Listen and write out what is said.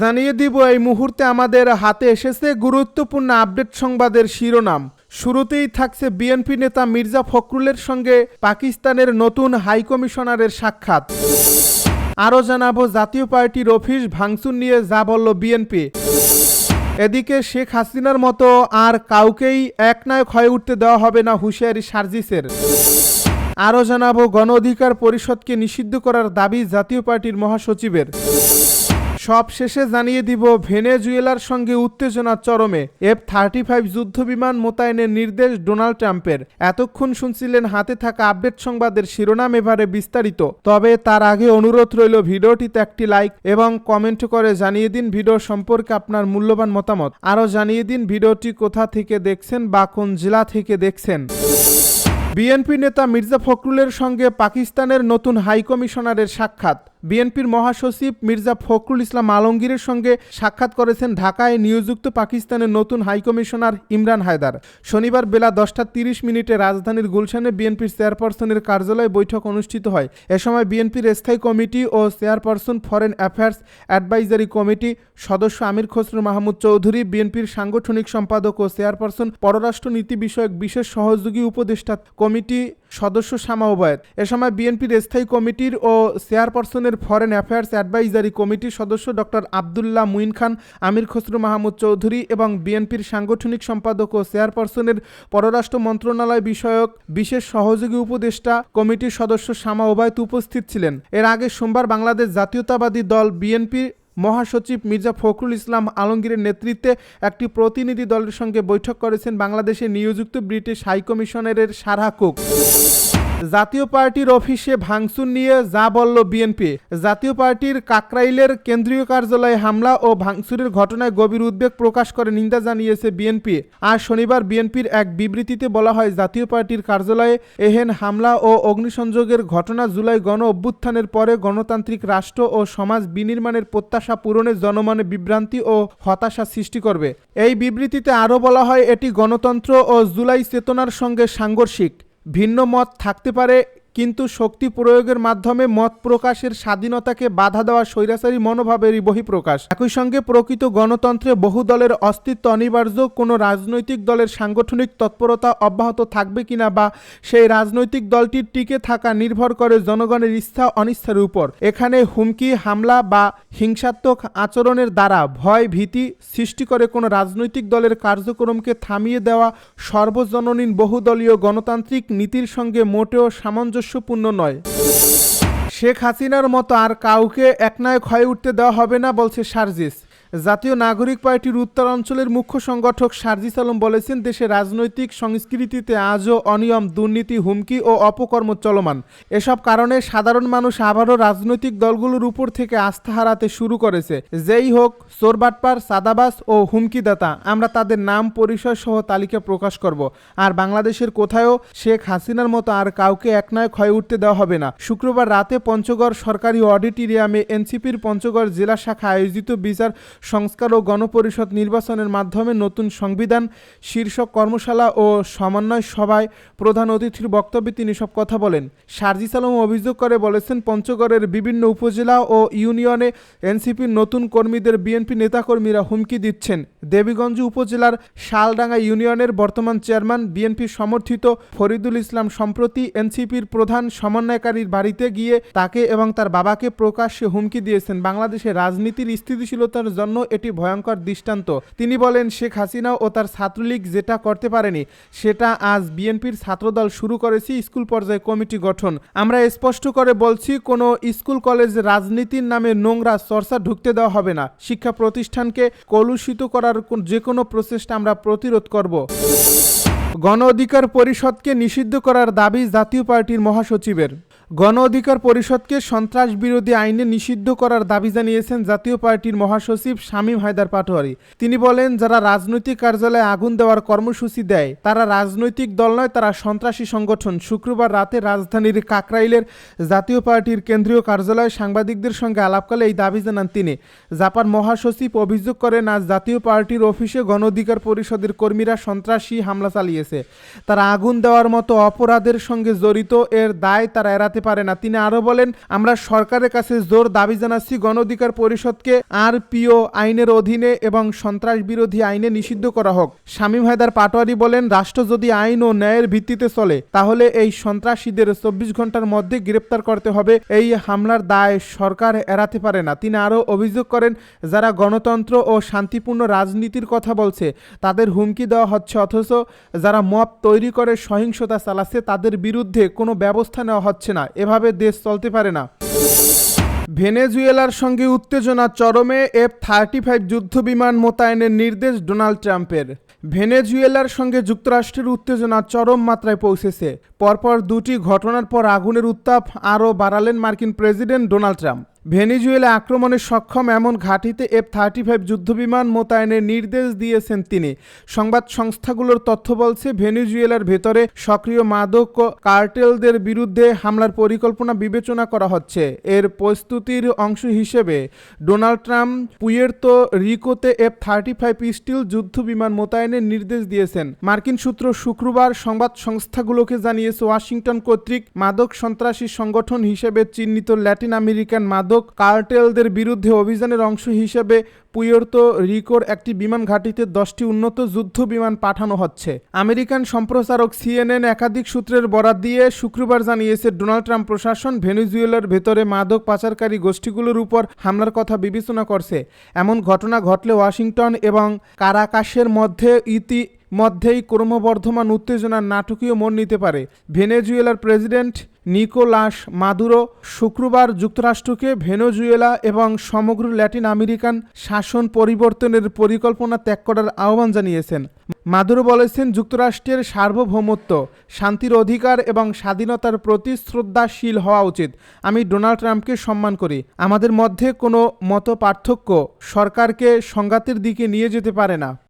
জানিয়ে দিব, এই মুহূর্তে আমাদের হাতে এসেছে গুরুত্বপূর্ণ আপডেট সংবাদের শিরোনাম। শুরুতেই থাকছে বিএনপি নেতা মির্জা ফখরুলের সঙ্গে পাকিস্তানের নতুন হাইকমিশনারের সাক্ষাৎ। আরও জানাব, জাতীয় পার্টির অফিস ভাঙচুর নিয়ে যা বলল বিএনপি। এদিকে শেখ হাসিনার মতো আর কাউকেই একনায়ক হয়ে উঠতে দেওয়া হবে না হুঁশিয়ারি সার্জিসের। আরও জানাব, গণ অধিকার পরিষদকে নিষিদ্ধ করার দাবি জাতীয় পার্টির মহাসচিবের। সব শেষে জানিয়ে দিব, ভেনেজুয়েলার সঙ্গে উত্তেজনা চরমে। এফ থার্টি ফাইভ যুদ্ধবিমান মোতায়েনের নির্দেশ ডোনাল্ড ট্রাম্পের। এতক্ষণ শুনছিলেন হাতে থাকা আপডেট সংবাদের শিরোনাম এবারে বিস্তারিত। তবে তার আগে অনুরোধ রইল ভিডিওটিতে একটি লাইক এবং কমেন্ট করে জানিয়ে দিন ভিডিও সম্পর্কে আপনার মূল্যবান মতামত। আরও জানিয়ে দিন ভিডিওটি কোথা থেকে দেখছেন বা কোন জেলা থেকে দেখছেন। বিএনপি নেতা মির্জা ফখরুলের সঙ্গে পাকিস্তানের নতুন হাইকমিশনারের সাক্ষাৎ। বিএনপির মহাসচিব মির্জা ফখরুল ইসলাম আলমগীরের সঙ্গে সাক্ষাৎ করেছেন ঢাকায় নিয়োজিত পাকিস্তানের নতুন হাইকমিশনার ইমরান হায়দার। শনিবার বেলা দশটা তিরিশ মিনিটে রাজধানীর গুলশানে বিএনপির চেয়ারপারসনের কার্যালয়ে বৈঠক অনুষ্ঠিত হয়। এ সময় বিএনপির স্থায়ী কমিটি ও chairperson foreign affairs advisory committee সদস্য আমির খসরু মাহমুদ চৌধুরী, বিএনপির সাংগঠনিক সম্পাদক ও চেয়ারপারসন পররাষ্ট্রনীতি বিষয়ক বিশেষ সহযোগী উপদেষ্টা কমিটি সদস্য শামা ওবায়দ। এ সময় বিএনপির স্থায়ী কমিটির ও চেয়ারপারসনের ফরেন অ্যাফেয়ার্স অ্যাডভাইজারি কমিটির সদস্য ডক্টর আবদুল্লাহ মুইন খান, আমির খসরু মাহমুদ চৌধুরী এবং বিএনপির সাংগঠনিক সম্পাদক ও চেয়ারপারসনের পররাষ্ট্র মন্ত্রণালয় বিষয়ক বিশেষ সহযোগী উপদেষ্টা কমিটির সদস্য শামা ওবায়দ উপস্থিত ছিলেন। এর আগে সোমবার বাংলাদেশ জাতীয়তাবাদী দল বিএনপি মহাসচিব মির্জা ফখরুল ইসলাম আলমগীরের নেতৃত্বে একটি প্রতিনিধি দলের সঙ্গে বৈঠক করেছেন বাংলাদেশে নিয়োজিত ব্রিটিশ হাইকমিশনারের সারা কুক। জাতীয় পার্টির অফিসে ভাঙচুর নিয়ে যা বলল বিএনপি, জাতীয় পার্টির কাকরাইলের কেন্দ্রীয় কার্যালয়ে হামলা ও ভাঙচুরের ঘটনায় গভীর উদ্বেগ প্রকাশ করে নিন্দা জানিয়েছে বিএনপি। আর শনিবার বিএনপির এক বিবৃতিতে বলা হয়, জাতীয় পার্টির কার্যালয়ে এহেন হামলা ও অগ্নিসংযোগের ঘটনা জুলাই গণ অভ্যুত্থানের পরে গণতান্ত্রিক রাষ্ট্র ও সমাজ বিনির্মাণের প্রত্যাশা পূরণে জনমনে বিভ্রান্তি ও হতাশা সৃষ্টি করবে। এই বিবৃতিতে আরও বলা হয়, এটি গণতন্ত্র ও জুলাই চেতনার সঙ্গে সাংঘর্ষিক। ভিন্ন মত থাকতে পারে কিন্তু শক্তি প্রয়োগের মাধ্যমে মত প্রকাশের স্বাধীনতাকে বাধা দেওয়া স্বৈরাচারী মনোভাবেরই বহিঃপ্রকাশ। একই সঙ্গে প্রকৃত গণতন্ত্রে বহু দলের অস্তিত্ব অনিবার্য, কোনো রাজনৈতিক দলের সাংগঠনিক তৎপরতা অব্যাহত থাকবে কিনা বা সেই রাজনৈতিক দলটির টিকে থাকা নির্ভর করে জনগণের ইচ্ছা অনিচ্ছার উপর। এখানে হুমকি, হামলা বা হিংসাত্মক আচরণের দ্বারা ভয়, ভীতি সৃষ্টি করে কোনো রাজনৈতিক দলের কার্যক্রমকে থামিয়ে দেওয়া সর্বজননীন বহুদলীয় গণতান্ত্রিক নীতির সঙ্গে মোটেও সামঞ্জস্যপূর্ণ নয়। শেখ হাসিনার মতো আর কাউকে একনায়ক হয়ে উঠতে দেওয়া হবে না, বলছে সার্জিস। জাতীয় নাগরিক পার্টির উত্তরাঞ্চলের মুখ্য সংগঠক সার্জিস আলম বলেছেন, দেশে রাজনৈতিক সংস্কৃতিতে আজও অনিয়ম, দুর্নীতি, হুমকি ও অপকর্ম চলমান। এসব কারণে সাধারণ মানুষ আবারও রাজনৈতিক দলগুলোর উপর থেকে আস্থা হারাতে শুরু করেছে। যেই হোক চোরবাটপার সাদাবাস ও হুমকিদাতা, আমরা তাদের নাম, পরিচয় সহ তালিকা প্রকাশ করব। আর বাংলাদেশের কোথায়ও শেখ হাসিনার মতো আর কাউকে একনায়ক হয়ে উঠতে দেওয়া হবে না। শুক্রবার রাতে পঞ্চগড় সরকারি অডিটোরিয়ামে এনসিপির পঞ্চগড় জেলা শাখা আয়োজিত বিচার সংস্কার ও গণপরিষদ নির্বাচনের মাধ্যমে নতুন সংবিধান, শীর্ষক কর্মশালা ও সমন্বয় সভায় প্রধান অতিথির বক্তব্যে তিনি সব কথা বলেন। সার্জিস আলম অভিযোগ করে বলেছেন, পঞ্চগড়ের বিভিন্ন উপজেলা ও ইউনিয়নে এনসিপির নতুন কর্মীদের বিএনপি নেতাকর্মীরা হুমকি দিচ্ছেন। দেবীগঞ্জ উপজেলার শালডাঙ্গা ইউনিয়নের বর্তমান চেয়ারম্যান, বিএনপি সমর্থিত ফরিদুল ইসলাম সম্প্রতি এনসিপির প্রধান সমন্বয়কারীর বাড়িতে গিয়ে তাকে এবং তার বাবাকে প্রকাশ্যে হুমকি দিয়েছেন। বাংলাদেশের রাজনীতির স্থিতিশীলতার জন্য এটি ভয়ঙ্কর দৃষ্টান্ত। তিনি বলেন, শেখ হাসিনা ও তার ছাত্রলীগ যেটা করতে পারেনি, সেটা আজ বিএনপির ছাত্রদল শুরু করেছে স্কুল পর্যায়ে কমিটি গঠন। আমরা স্পষ্ট করে বলছি, কোনো স্কুল, কলেজ, রাজনীতির নামে নোংরা চর্চা ঢুকতে দেওয়া হবে না। শিক্ষা প্রতিষ্ঠানকে কলুষিত করার যে কোনো প্রচেষ্টা আমরা প্রতিরোধ করব। গণ অধিকার পরিষদকে নিষিদ্ধ করার দাবি জাতীয় পার্টির মহাসচিবের। গণ অধিকার পরিষদকে সন্ত্রাস বিরোধী আইনে নিষিদ্ধ করার দাবি জানিয়েছেন জাতীয় পার্টির মহাসচিব শামীম হায়দার পাটোয়ারি। তিনি বলেন, যারা রাজনৈতিক কার্যালয়ে আগুন দেওয়ার কর্মসূচি দেয়, তারা রাজনৈতিক দল নয়, তারা সন্ত্রাসী সংগঠন। শুক্রবার রাতে রাজধানীর কাকরাইলের জাতীয় পার্টির কেন্দ্রীয় কার্যালয়ে সাংবাদিকদের সঙ্গে আলাপকালে এই দাবি জানান তিনি। জাপান মহাসচিব অভিযোগ করেন, আজ জাতীয় পার্টির অফিসে গণ অধিকার পরিষদের কর্মীরা সন্ত্রাসী হামলা চালিয়েছে। তারা আগুন দেওয়ার মতো অপরাধের সঙ্গে জড়িত, এর দায় তারা এড়াতে এড়াতে পারে না। তিনি আরও বলেন, আমরা সরকারের কাছে জোর দাবি জানাচ্ছি গণ অধিকার পরিষদকে আর পিও আইনের অধীনে এবং সন্ত্রাস বিরোধী আইনে নিষিদ্ধ করা হোক। শামীম হায়দার পাটোয়ারি বলেন, রাষ্ট্র যদি আইন ও ন্যায়ের ভিত্তিতে চলে, তাহলে এই সন্ত্রাসীদের চব্বিশ ঘণ্টার মধ্যে গ্রেপ্তার করতে হবে। এই হামলার দায় সরকার এড়াতে পারে না। তিনি আরও অভিযোগ করেন, যারা গণতন্ত্র ও শান্তিপূর্ণ রাজনীতির কথা বলছে, তাদের হুমকি দেওয়া হচ্ছে, অথচ যারা মব তৈরি করে সহিংসতা চালাচ্ছে, তাদের বিরুদ্ধে কোনো ব্যবস্থা নেওয়া হচ্ছে না। এভাবে দেশ চলতে পারে না। ভেনেজুয়েলার সঙ্গে উত্তেজনা চরমে এফ থার্টি ফাইভ যুদ্ধবিমান মোতায়েনের নির্দেশ ডোনাল্ড ট্রাম্পের। ভেনেজুয়েলার সঙ্গে যুক্তরাষ্ট্রের উত্তেজনা চরম মাত্রায় পৌঁছেছে। পরপর দুটি ঘটনার পর আগুনের উত্তাপ আরও বাড়ালেন মার্কিন প্রেসিডেন্ট ডোনাল্ড ট্রাম্প। ভেনেজুয়েলা আক্রমণে সক্ষম এমন ঘাঁটিতে এফ থার্টি ফাইভ যুদ্ধবিমান মোতায়েনের নির্দেশ দিয়েছেন তিনি। সংবাদ সংস্থাগুলোর তথ্য বলছে, ভেনিজুয়েলার ভেতরে সক্রিয় মাদক কার্টেলদের বিরুদ্ধে হামলার পরিকল্পনা বিবেচনা করা হচ্ছে। এর প্রস্তুতির অংশ হিসেবে ডোনাল্ড ট্রাম্প পুয়ের্তো রিকোতে এফ থার্টি ফাইভ স্টিল যুদ্ধবিমান মোতায়েনের নির্দেশ দিয়েছেন। মার্কিন সূত্র শুক্রবার সংবাদ সংস্থাগুলোকে জানিয়েছে, ওয়াশিংটন কর্তৃক মাদক সন্ত্রাসী সংগঠন হিসেবে চিহ্নিত ল্যাটিন আমেরিকান মাদক কার্টেলদের বিরুদ্ধে অভিযানের অংশ হিসেবে পুয়ের্তো রিকোর একটি বিমান ঘাঁটিতে দশটি উন্নত যুদ্ধ বিমান পাঠানো হচ্ছে। আমেরিকান সম্প্রচারক সিএনএন একাধিক সূত্রের বরাত দিয়ে শুক্রবার জানিয়েছে, ডোনাল্ড ট্রাম্প প্রশাসন ভেনেজুয়েলার ভেতরে মাদক পাচারকারী গোষ্ঠীগুলোর উপর হামলার কথা বিবেচনা করছে। এমন ঘটনা ঘটলে ওয়াশিংটন এবং কারাকাশের মধ্যে ইতি মধ্যেই ক্রমবর্ধমান উত্তেজনার নাটকীয় মন নিতে পারে। ভেনেজুয়েলার প্রেসিডেন্ট নিকোলাস মাদুরো শুক্রবার যুক্তরাষ্ট্রকে ভেনেজুয়েলা এবং সমগ্র ল্যাটিন আমেরিকান শাসন পরিবর্তনের পরিকল্পনা ত্যাগ করার আহ্বান জানিয়েছেন। মাদুরো বলেছেন, যুক্তরাষ্ট্রের সার্বভৌমত্ব, শান্তির অধিকার এবং স্বাধীনতার প্রতি শ্রদ্ধাশীল হওয়া উচিত। আমি ডোনাল্ড ট্রাম্পকে সম্মান করি। আমাদের মধ্যে কোনো মত পার্থক্য সরকারকে সংঘাতের দিকে নিয়ে যেতে পারে না।